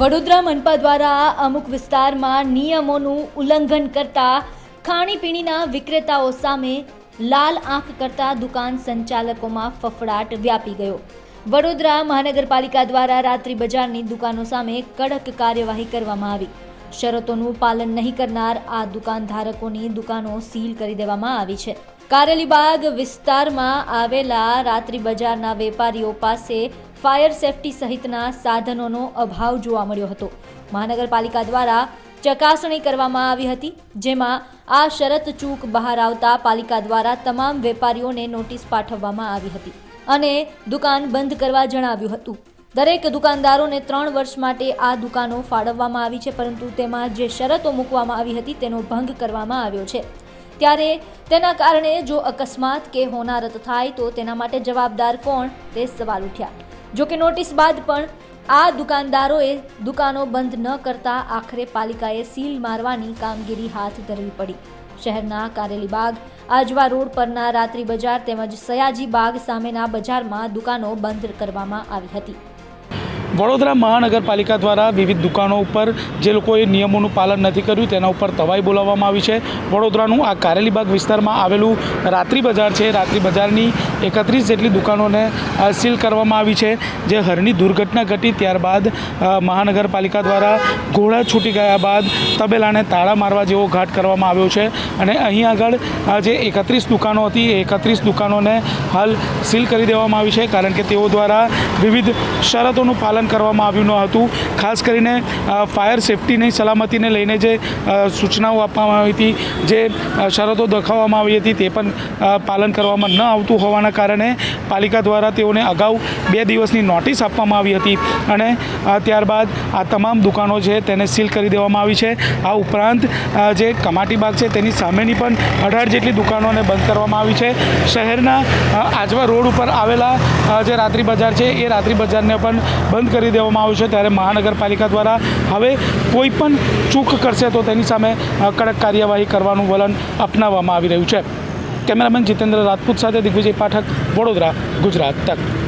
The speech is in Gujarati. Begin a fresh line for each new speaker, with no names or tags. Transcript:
વડોદરા મનપા દ્વારા અમુક વિસ્તારમાં નિયમોનું ઉલ્લંઘન કરતા ખાણીપીણીના વિક્રેતાઓ સામે લાલ આંખ કરતા દુકાન સંચાલકોમાં ફફડાટ વ્યાપી ગયો. વડોદરા મહાનગરપાલિકા દ્વારા રાત્રિ બજારની દુકાનો સામે કડક કાર્યવાહી કરવામાં આવી. શરતોનું પાલન નહીં કરનાર આ દુકાનધારકોની દુકાનો સીલ કરી દેવામાં આવી છે. કારેલીબાગ વિસ્તારમાં આવેલા રાત્રિ બજારના વેપારીઓ પાસે ફાયર સેફટી સહિતના સાધનોનો અભાવ જોવા મળ્યો હતો. મહાનગરપાલિકા દ્વારા ચકાસણી કરવામાં આવી હતી, જેમાં આ શરત ચૂક બહાર આવતા પાલિકા દ્વારા તમામ વેપારીઓને નોટિસ પાઠવવામાં આવી હતી અને દુકાન બંધ કરવા જણાવ્યું હતું. દરેક દુકાનદારોને ત્રણ વર્ષ માટે આ દુકાનો ફાળવવામાં આવી છે, પરંતુ તેમાં જે શરતો મૂકવામાં આવી હતી તેનો ભંગ કરવામાં આવ્યો છે. ત્યારે તેના કારણે જો અકસ્માત કે હોનારત થાય તો તેના માટે જવાબદાર કોણ? તે સવાલ ઉઠ્યા. જો કે નોટિસ બાદ પણ આ દુકાનદારોએ દુકાનો બંધ ન કરતા આખરે પાલિકાએ સીલ મારવાની કામગીરી હાથ ધરવી પડી. શહેરના કારેલીબાગ આજવા રોડ પરના રાત્રિ બજાર તેમજ સયાજી બાગ સામેના બજારમાં દુકાનો બંધ કરવામાં આવી હતી.
વડોદરા મહાનગરપાલિકા દ્વારા વિવિધ દુકાનો ઉપર જે લોકોએ નિયમોનું પાલન નથી કર્યું તેના ઉપર તવાઈ બોલાવવામાં આવી છે. વડોદરાનું આ કારેલીબાગ વિસ્તારમાં આવેલું રાત્રિ બજાર છે. રાત્રિ બજારની એકત્રીસ જેટલી દુકાનોને સીલ કરવામાં આવી છે, જે હરની દુર્ઘટના ઘટી ત્યારબાદ મહાનગરપાલિકા દ્વારા ઘોડા છૂટી ગયા બાદ તબેલાને તાળા મારવા જેવો ઘાટ કરવામાં આવ્યો છે. અને અહીં આગળ જે એકત્રીસ દુકાનો હતી, એ એકત્રીસ દુકાનોને હાલ સીલ કરી દેવામાં આવી છે, કારણ કે તેઓ દ્વારા વિવિધ શરતોનું પાલન કરવામાં આવ્યું ન હતું. ખાસ કરીને ફાયર સેફટીની સલામતીને લઈને જે સૂચનાઓ આપવામાં આવી હતી, જે શરતો દખાવવામાં આવી હતી, તે પણ પાલન કરવામાં ન આવતું હોવાના કારણે પાલિકા દ્વારા તેઓને અગાઉ બે દિવસની નોટિસ આપવામાં આવી હતી અને ત્યારબાદ આ તમામ દુકાનો છે તેને સીલ કરી દેવામાં આવી છે. આ ઉપરાંત જે કમાટીબાગ છે તેની સામેની પણ અઢાર જેટલી દુકાનોને બંધ કરવામાં આવી છે. શહેરના આજવા રોડ ઉપર આવેલા જે રાત્રિ બજાર છે એ રાત્રિ બજારને પણ બંધ કરી દેવામાં આવ્યું છે. ત્યારે મહાનગરપાલિકા દ્વારા હવે કોઈ પણ ચૂક કરશે તો તેની સામે કડક કાર્યવાહી કરવાનું વલણ અપનાવવામાં આવી રહ્યું છે. કેમેરામેન જીતેન્દ્ર રાજપૂત સાથે દિગ્વિજય પાઠક વડોદરા ગુજરાત તક.